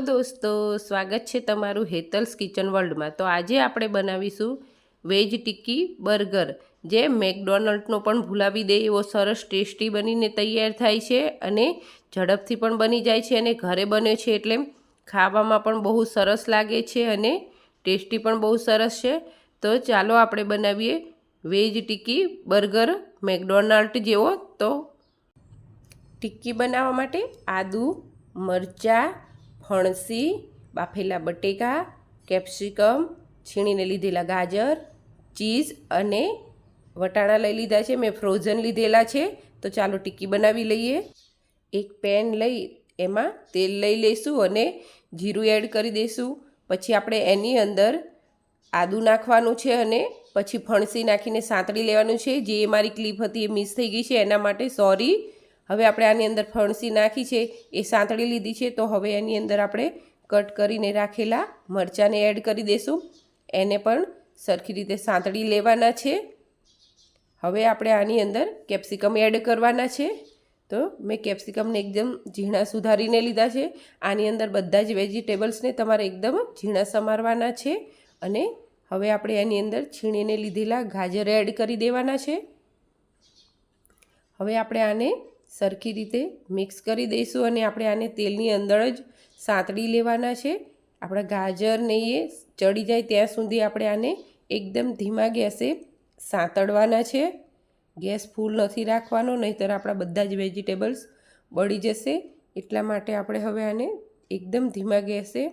દોસ્તો, સ્વાગત છે તમારું હેતલ્સ કિચન વર્લ્ડમાં. તો આજે આપણે બનાવીશું વેજ ટિક્કી બર્ગર, જે મેકડોનલ્ડનો પણ ભૂલાવી દે એવો સરસ ટેસ્ટી બનીને તૈયાર થાય છે અને ઝડપથી પણ બની જાય છે અને ઘરે બને છે એટલે ખાવામાં પણ બહુ સરસ લાગે છે અને ટેસ્ટી પણ બહુ સરસ છે. તો ચાલો આપણે બનાવીએ વેજ ટિક્કી બર્ગર મેકડોનાલ્ડ જેવો. તો ટિક્કી બનાવવા માટે આદુ, મરચાં ફણસી બાફેલા બટેકા, કેપ્સિકમ, છીણીને લીધેલા ગાજર, ચીઝ અને વટાણા લઈ લીધા છે. મેં ફ્રોઝન લીધેલા છે. તો ચાલો ટિક્કી બનાવી લઈએ. એક પેન લઈ એમાં તેલ લઈ લઈશું અને જીરું એડ કરી દઈશું. પછી આપણે એની અંદર આદું નાખવાનું છે અને પછી ફણસી નાખીને સાંતળી લેવાનું છે. જે મારી ક્લિપ હતી એ મિસ થઈ ગઈ છે. એના માટે સોરી. હવે આપણે આની અંદર ફણસી નાખી છે, એ સાંતળી લીધી છે, તો હવે એની અંદર આપણે કટ કરીને રાખેલા મરચાંને એડ કરી દઈશું એને પણ સરખી રીતે સાંતળી લેવાના છે. હવે આપણે આની અંદર કેપ્સિકમ એડ કરવાના છે. તો મેં કેપ્સિકમને એકદમ ઝીણા સુધારીને લીધા છે. આની અંદર બધા જ વેજીટેબલ્સને તમારે એકદમ ઝીણા સમારવાના છે. અને હવે આપણે એની અંદર છીણીને લીધેલા ગાજર એડ કરી દેવાના છે. હવે આપણે આને સરખી રીતે મિક્સ કરી દઈશું અને આપણે આને તેલની અંદર જ સાંતળી લેવાના છે. આપણા ગાજરને એ ચડી જાય ત્યાં સુધી આપણે આને એકદમ ધીમા ગેસે સાંતળવાના છે. ગેસ ફૂલ નથી રાખવાનો, નહીંતર આપણા બધા જ વેજીટેબલ્સ બળી જશે. એટલા માટે આપણે હવે આને એકદમ ધીમા ગેસે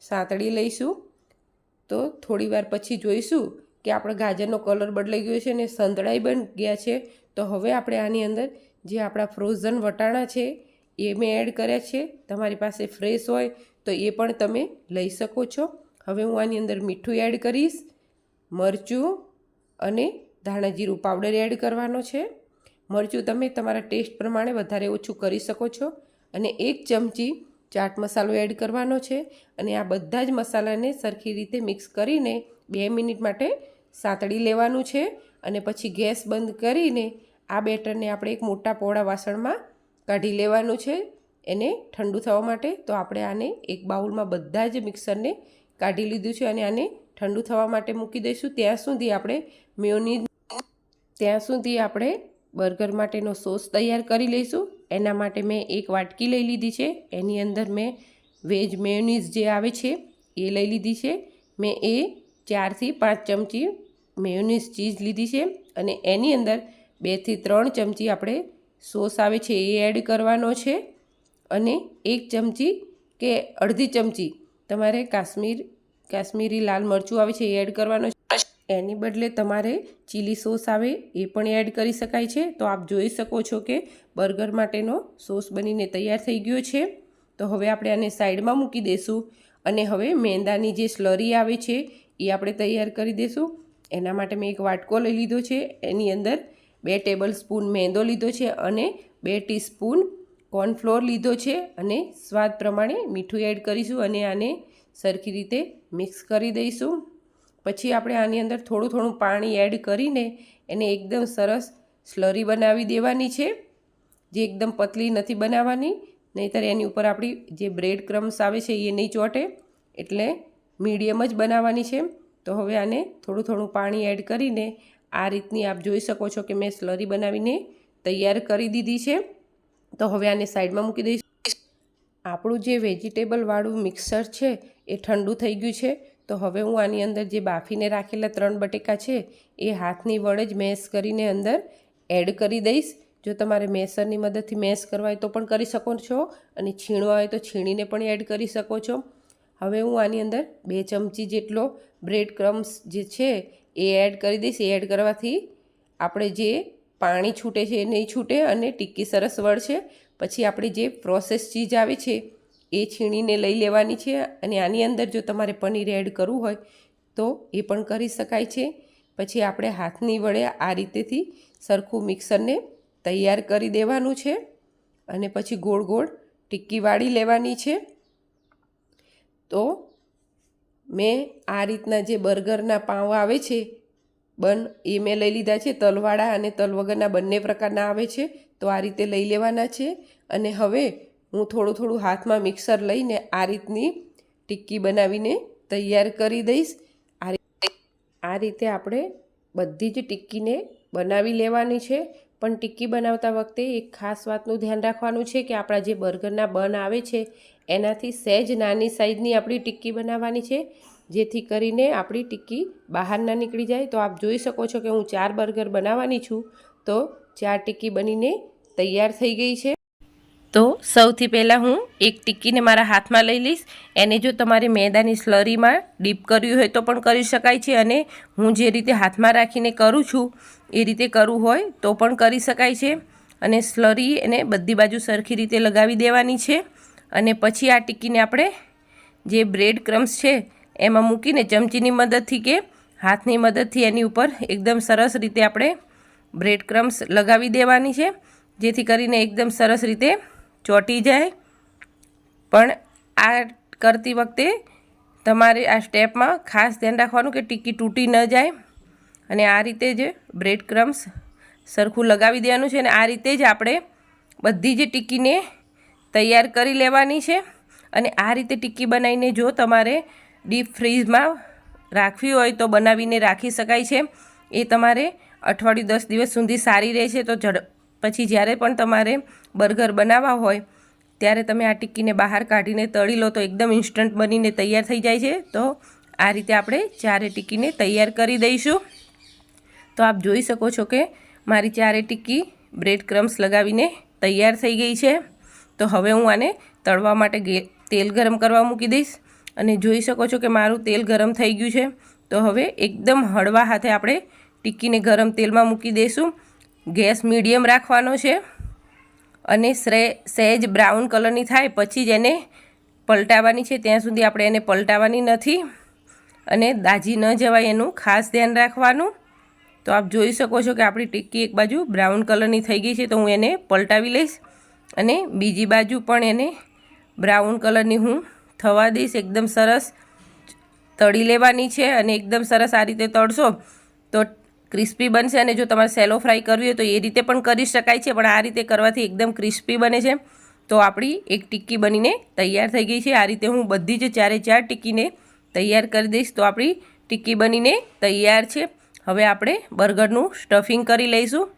સાંતળી લઈશું. તો થોડીવાર પછી જોઈશું કે આપણો ગાજરનો કલર બદલાઈ ગયો છે અને સંતળાઈ બની ગયા છે. તો હવે આપણે આની અંદર જે આપણા ફ્રોઝન વટાણા છે, એ મેં એડ કર્યા છે. તમારી પાસે ફ્રેશ હોય તો એ પણ તમે લઈ શકો છો. હવે હું આની અંદર મીઠું એડ કરીશ, મરચું અને ધાણા જીરું પાવડર એડ કરવાનો છે. મરચું તમે તમારા ટેસ્ટ પ્રમાણે વધારે ઓછું કરી શકો છો અને એક ચમચી ચાટ મસાલો એડ કરવાનો છે અને આ બધા જ મસાલાને સરખી રીતે મિક્સ કરીને બે મિનિટ માટે સાંતળી લેવાનું છે અને પછી ગેસ બંધ કરીને આ બેટરને આપણે એક મોટા પોળા વાસણમાં કાઢી લેવાનું છે. એને ઠંડુ થવા માટે તો આપણે આને એક બાઉલમાં બધા જ મિક્સરને કાઢી લીધું છે અને આને ઠંડુ થવા માટે મૂકી દઈશું. ત્યાં સુધી આપણે મેયોનીઝ ત્યાં સુધી આપણે બર્ગર માટેનો સોસ તૈયાર કરી લઈશું. એના માટે મેં એક વાટકી લઈ લીધી છે. એની અંદર મેં વેજ મેયોનીઝ જે આવે છે એ લઈ લીધી છે. મેં એ ચારથી પાંચ ચમચી મેયોનીઝ ચીઝ લીધી છે અને એની અંદર બેથી ત્રણ ચમચી આપણે સોસ આવે છે એ એડ કરવાનો છે અને એક ચમચી કે અડધી ચમચી તમારે કાશ્મીર, કાશ્મીરી લાલ મરચું આવે છે એ એડ કરવાનો છે. એની બદલે તમારે ચીલી સોસ આવે એ પણ એડ કરી શકાય છે. તો આપ જોઈ શકો છો કે બર્ગર માટેનો સોસ બનીને તૈયાર થઈ ગયો છે. તો હવે આપણે આને સાઈડમાં મૂકી દઈશું અને હવે મેંદાની જે સ્લરી આવે છે એ આપણે તૈયાર કરી દઈશું એના માટે મેં એક વાટકો લઈ લીધો છે. એની અંદર બે ટેબલ સ્પૂન મેંદો લીધો છે અને બે ટીસ્પૂન કોર્નફ્લોર લીધો છે અને સ્વાદ પ્રમાણે મીઠું એડ કરીશું અને આને સરખી રીતે મિક્સ કરી દઈશું. પછી આપણે આની અંદર થોડું થોડું પાણી એડ કરીને એને એકદમ સરસ સ્લરી બનાવી દેવાની છે. જે એકદમ પતલી નથી બનાવવાની, નહીંતર એની ઉપર આપણી જે બ્રેડ ક્રમ્સ આવે છે એ નહીં ચોટે, એટલે મીડિયમ જ બનાવવાની છે. તો હવે આને થોડું થોડું પાણી એડ કરીને આ રીતની આપ જોઈ શકો છો કે મેં સ્લરી બનાવીને તૈયાર કરી દીધી છે. તો હવે આને સાઈડમાં મૂકી દઈશ. આપણું જે વેજીટેબલવાળું મિક્સર છે એ ઠંડુ થઈ ગયું છે. તો હવે હું આની અંદર જે બાફીને રાખેલા ત્રણ બટેકા છે એ હાથની વડે જ મેશ કરીને અંદર એડ કરી દઈશ. જો તમારે મેસરની મદદથી મેશ કરવા હોય તો પણ કરી શકો છો અને છીણવા હોય તો છીણીને પણ એડ કરી શકો છો. હવે હું આની અંદર બે ચમચી જેટલો બ્રેડ ક્રમ્સ જે છે એ એડ કરી દઈશ. એ એડ કરવાથી આપણે જે પાણી છૂટે છે એ નહીં છૂટે અને ટિક્કી સરસ વળશે. પછી આપણી જે પ્રોસેસ ચીજ આવે છે એ છીણીને લઈ લેવાની છે અને આની અંદર જો તમારે પનીર એડ કરવું હોય તો એ પણ કરી શકાય છે. પછી આપણે હાથની વડે આ રીતેથી સરખું મિક્સરને તૈયાર કરી દેવાનું છે અને પછી ગોળ ગોળ ટિક્કી વાળી લેવાની છે. તો મેં આ રીતના જે બર્ગરના પાઉં આવે છે, બન, એ મેં લઈ લીધા છે, તલવાળા અને તલ વગરના બંને પ્રકારના આવે છે, તો આ રીતે લઈ લેવાના છે. અને હવે હું થોડું થોડું હાથમાં મિક્સર લઈને આ રીતની ટિક્કી બનાવીને તૈયાર કરી દઈશ. આ રીતે આપણે બધી જ ટિક્કીને બનાવી લેવાની છે. પણ ટિક્કી બનાવતા વખતે એક ખાસ વાતનું ધ્યાન રાખવાનું છે કે આપણા જે બર્ગરના બન આવે છે, એનાથી સહેજ નાની સાઈઝની આપણી ટિક્કી બનાવવાની છે, જેથી કરીને આપણી ટિક્કી બહાર ના નીકળી જાય. તો આપ જોઈ શકો છો કે હું ચાર બર્ગર બનાવવાની છું, તો ચાર ટિક્કી બનીને તૈયાર થઈ ગઈ છે. સૌથી પહેલાં હું એક ટિક્કીને મારા હાથમાં લઈ લઈશ. એને જો તમારે મેદાની સ્લરીમાં ડીપ કર્યું હોય તો પણ કરી શકાય છે અને હું જે રીતે હાથમાં રાખીને કરું છું, એ રીતે કરવું હોય તો પણ કરી શકાય છે. અને સ્લરી એને બધી બાજુ સરખી રીતે લગાવી દેવાની છે. અને પછી આ ટિક્કીને આપણે જે બ્રેડ ક્રમ્સ છે, એમાં મૂકીને ચમચીની મદદથી કે હાથની મદદથી એની ઉપર એકદમ સરસ રીતે આપણે બ્રેડ ક્રમ્સ લગાવી દેવાની છે. જેથી કરીને એકદમ સરસ રીતે ચોંટી જાય. પણ આ કરતી વખતે તમારે આ સ્ટેપમાં ખાસ ધ્યાન રાખવાનું કે ટિક્કી તૂટી ન જાય. અને આ રીતે જ બ્રેડ ક્રમ્સ સરખું લગાવી દેવાનું છે અને આ રીતે જ આપણે બધી જ ટીકીને તૈયાર કરી લેવાની છે. અને આ રીતે ટીકી બનાવીને જો તમારે ડીપ ફ્રીઝમાં રાખવી હોય તો બનાવીને રાખી શકાય છે. એ તમારે અઠવાડિયું દસ દિવસ સુધી સારી રહેશે તો ઝડ પછી જ્યારે પણ તમારે બર્ગર બનાવવા હોય, ત્યારે તમે આ ટિક્કીને બહાર કાઢીને તળી લો તો એકદમ ઇન્સ્ટન્ટ બનીને તૈયાર થઈ જાય છે. તો આ રીતે આપણે ચારે ટિક્કીને તૈયાર કરી દઈશું. તો આપ જોઈ શકો છો કે મારી ચારે ટિક્કી બ્રેડ ક્રમ્સ લગાવીને તૈયાર થઈ ગઈ છે. તો હવે હું આને તળવા માટે તેલ ગરમ કરવા મૂકી દઈશ. અને જોઈ શકો છો કે મારું તેલ ગરમ થઈ ગયું છે. તો હવે એકદમ હળવા હાથે આપણે ટિક્કીને ગરમ તેલમાં મૂકી દઈશું. ગેસ મીડિયમ રાખવાનો છે અને સહેજ બ્રાઉન કલરની થાય પછી જ એને પલટાવવાની છે. ત્યાં સુધી આપણે એને પલટાવવાની નથી અને દાજી ન જવાય એનું ખાસ ધ્યાન રાખવાનું. તો આપ જોઈ શકો છો કે આપણી ટિક્કી એક બાજુ બ્રાઉન કલરની થઈ ગઈ છે તો હું એને પલટાવી લઈશ અને બીજી બાજુ પણ એને બ્રાઉન કલરની હું થવા દઈશ. એકદમ સરસ તળી લેવાની છે અને એકદમ સરસ આ રીતે તળશો તો ક્રિસ્પી બનશે અને જો તમારે સેલો ફ્રાય કરવી હોય તો એ રીતે પણ કરી શકાય છે, પણ આ રીતે કરવાથી એકદમ ક્રિસ્પી બને છે. તો આપણી એક ટિક્કી બનીને તૈયાર થઈ ગઈ છે. આ રીતે હું બધી જ ચારે ચાર ટિક્કીને તૈયાર કરી દઈશ. તો આપણી ટિક્કી બનીને તૈયાર છે. હવે આપણે બર્ગરનું સ્ટફિંગ કરી લઈશું.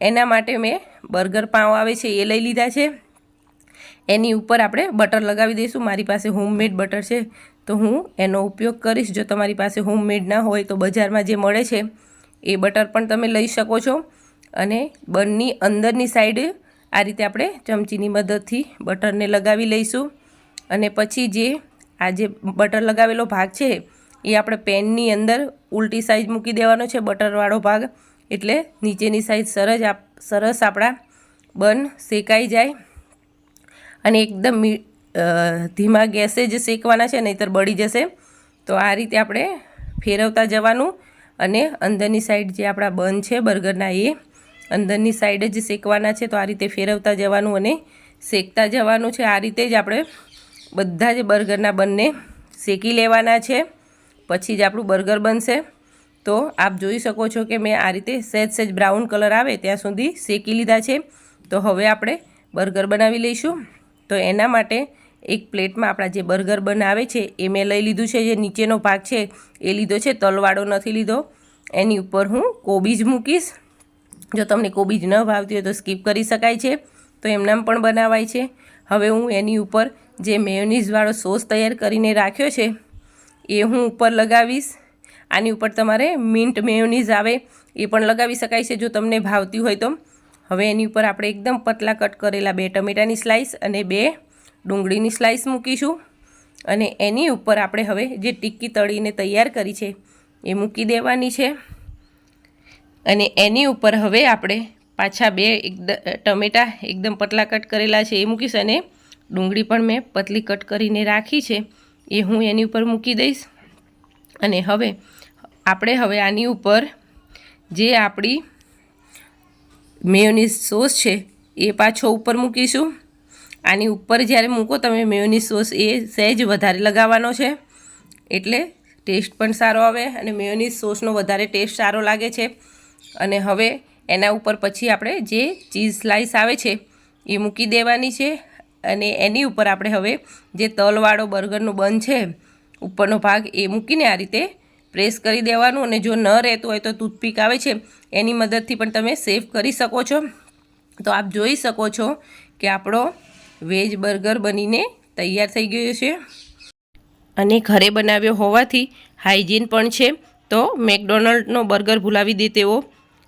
એના માટે મેં બર્ગર પાઉં આવે છે એ લઈ લીધા છે. એની ઉપર આપણે બટર લગાવી દઈશું. મારી પાસે હોમમેડ બટર છે. તો હું એનો ઉપયોગ કરીશ. જો તમારી પાસે હોમમેડ ના હોય તો બજારમાં જે મળે છે એ બટર પણ તમે લઈ શકો છો. અને બનની અંદરની સાઈડ આ રીતે આપણે ચમચીની મદદથી બટરને લગાવી લઈશું. અને પછી જે આ જે બટર લગાવેલો ભાગ છે, એ આપણે પેનની અંદર ઉલટી સાઈઝ મૂકી દેવાનો છે, બટરવાળો ભાગ. એટલે નીચેની સાઈઝ સરસ આપ, સરસ આપણા બન શેકાઈ જાય. અને એકદમ ધીમા ગેસે જ શેકવાના છે, નહીંતર બળી જશે. તો આ રીતે આપણે ફેરવતા જવાનું. અને અંદરની સાઈડ જે આપણા બન છે, બર્ગરના, એ અંદરની સાઈડ જ શેકવાના છે. તો આ રીતે ફેરવતા જવાનું અને શેકતા જવાનું છે. આ રીતે જ આપણે બધા જ બર્ગરના બનને શેકી લેવાના છે. પછી જ આપણું બર્ગર બનશે. તો આપ જોઈ શકો છો કે મેં આ રીતે સહેજ સહેજ બ્રાઉન કલર આવે ત્યાં સુધી શેકી લીધા છે. તો હવે આપણે બર્ગર બનાવી લઈશું. તો એના માટે એક પ્લેટમાં આપણા જે બર્ગર બનાવે છે, એ મેં લઈ લીધું છે, જે નીચેનો ભાગ છે, એ લીધો છે, તલવાળો નથી લીધો. એની ઉપર હું કોબીજ મૂકીશ. જો તમને કોબીજ ન ભાવતી હોય તો સ્કીપ કરી શકાય છે. તો એમનામ પણ બનાવાય છે. હવે હું એની ઉપર જે મેયોનીઝવાળો સોસ તૈયાર કરીને રાખ્યો છે, એ હું ઉપર લગાવીશ. આની ઉપર તમારે મિન્ટ મેયોનીઝ આવે, એ પણ લગાવી શકાય છે, જો તમને ભાવતી હોય તો. હવે એની ઉપર આપણે એકદમ પતલા કટ કરેલા બે ટમેટાની સ્લાઈસ અને બે ડુંગળીની સ્લાઈસ મૂકીશું અને એની ઉપર આપણે હવે જે ટિક્કી તળીને તૈયાર કરી છે એ મૂકી દેવાની છે. અને એની ઉપર હવે આપણે પાછા બે એકદમ ટમેટાં એકદમ પતલા કટ કરેલા છે એ મૂકીશ અને ડુંગળી પણ મેં પતલી કટ કરીને રાખી છે એ હું એની ઉપર મૂકી દઈશ. અને હવે આપણે હવે આની ઉપર જે આપણી મેયોનીઝ સોસ છે એ પાછો ઉપર મૂકીશું. આની ઉપર જ્યારે મૂકો તમે મેયોની સોસ એ સહેજ વધારે લગાવવાનો છે. એટલે ટેસ્ટ પણ સારો આવે અને મેયોની સોસનો વધારે ટેસ્ટ સારો લાગે છે. અને હવે એના ઉપર પછી આપણે જે ચીઝ સ્લાઈસ આવે છે એ મૂકી દેવાની છે. અને એની ઉપર આપણે હવે જે તલવાળો બર્ગરનો બન છે ઉપરનો ભાગ એ મૂકીને આ રીતે પ્રેસ કરી દેવાનું. અને જો ન રહેતું હોય તો ટૂથપીક આવે છે એની મદદથી પણ તમે સેવ કરી શકો છો. તો આપ જોઈ શકો છો કે આપણો વેજ બર્ગર બનીને તૈયાર થઈ ગયો છે. અને ઘરે બનાવ્યો હોવાથી હાઇજીન પણ છે. તો મેકડોનલ્ડનો બર્ગર ભૂલાવી દે તેવો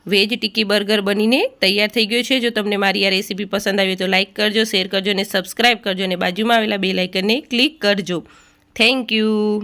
વેજ ટીકી બર્ગર બનીને તૈયાર થઈ ગયો છે. જો તમને મારી આ રેસીપી પસંદ આવી તો લાઇક કરજો, શેર કરજો અને સબસ્ક્રાઈબ કરજો. અને બાજુમાં આવેલા બે લાઇકનને ક્લિક કરજો. Thank you.